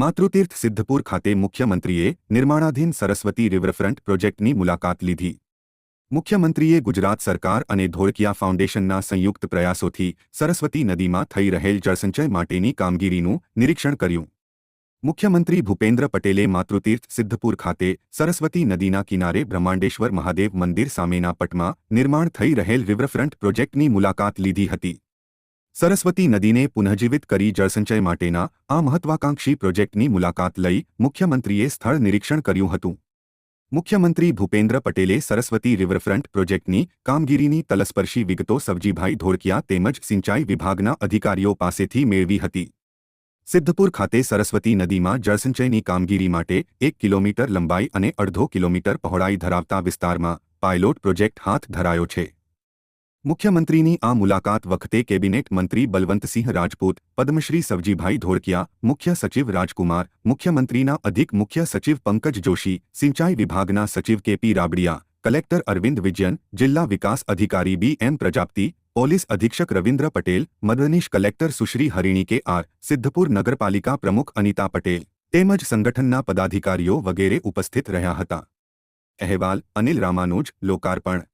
માતૃતીર્થ સિદ્ધપુર ખાતે મુખ્યમંત્રીએ નિર્માણાધીન સરસ્વતી રિવરફ્રન્ટ પ્રોજેક્ટની મુલાકાત લીધી. મુખ્યમંત્રીએ ગુજરાત સરકાર અને ધોળકિયા ફાઉન્ડેશનના સંયુક્ત પ્રયાસોથી સરસ્વતી નદીમાં થઈ રહેલ જળસંચય માટેની કામગીરીનું નિરીક્ષણ કર્યું. મુખ્યમંત્રી ભૂપેન્દ્ર પટેલે માતૃતીર્થ સિદ્ધપુર ખાતે સરસ્વતી નદીના કિનારે બ્રહ્માંડેશ્વર મહાદેવ મંદિર સામેના પટમાં નિર્માણ થઈ રહેલ રિવરફ્રન્ટ પ્રોજેક્ટની મુલાકાત લીધી હતી. સરસ્વતી નદીને પુનઃજીવિત કરી જળસંચય માટેના આ મહત્વાકાંક્ષી પ્રોજેક્ટની મુલાકાત લઈ મુખ્યમંત્રીએ સ્થળ નિરીક્ષણ કર્યું હતું. મુખ્યમંત્રી ભૂપેન્દ્ર પટેલે સરસ્વતી રિવરફ્રન્ટ પ્રોજેક્ટની કામગીરીની તલસ્પર્શી વિગતો સવજીભાઈ ધોળકિયા તેમજ સિંચાઈ વિભાગના અધિકારીઓ પાસેથી મેળવી હતી. સિદ્ધપુર ખાતે સરસ્વતી નદીમાં જળસંચયની કામગીરી માટે એક કિલોમીટર લંબાઈ અને અડધો કિલોમીટર પહોળાઈ ધરાવતા વિસ્તારમાં પાયલોટ પ્રોજેક્ટ હાથ ધરાયો છે. મુખ્યમંત્રીની આ મુલાકાત વખતે કેબિનેટ મંત્રી બલવંતસિંહ રાજપૂત, પદ્મશ્રી સવજીભાઈ ધોળકિયા, મુખ્ય સચિવ રાજકુમાર, મુખ્યમંત્રીના અધિક મુખ્ય સચિવ પંકજ જોશી, સિંચાઈ વિભાગના સચિવ કેપી રાબડિયા, કલેક્ટર અરવિંદ વિજયન, જિલ્લા વિકાસ અધિકારી બી એમ પ્રજાપતિ, પોલીસ અધિક્ષક Ravindra Patel મદનીશ collector Sushri Harini K R, Siddhpur નગરપાલિકા પ્રમુખ અનિતા પટેલ તેમજ સંગઠનના પદાધિકારીઓ વગેરે ઉપસ્થિત રહ્યા હતા. અહેવાલ અનિલ રામાનુજ, લોકાર્પણ.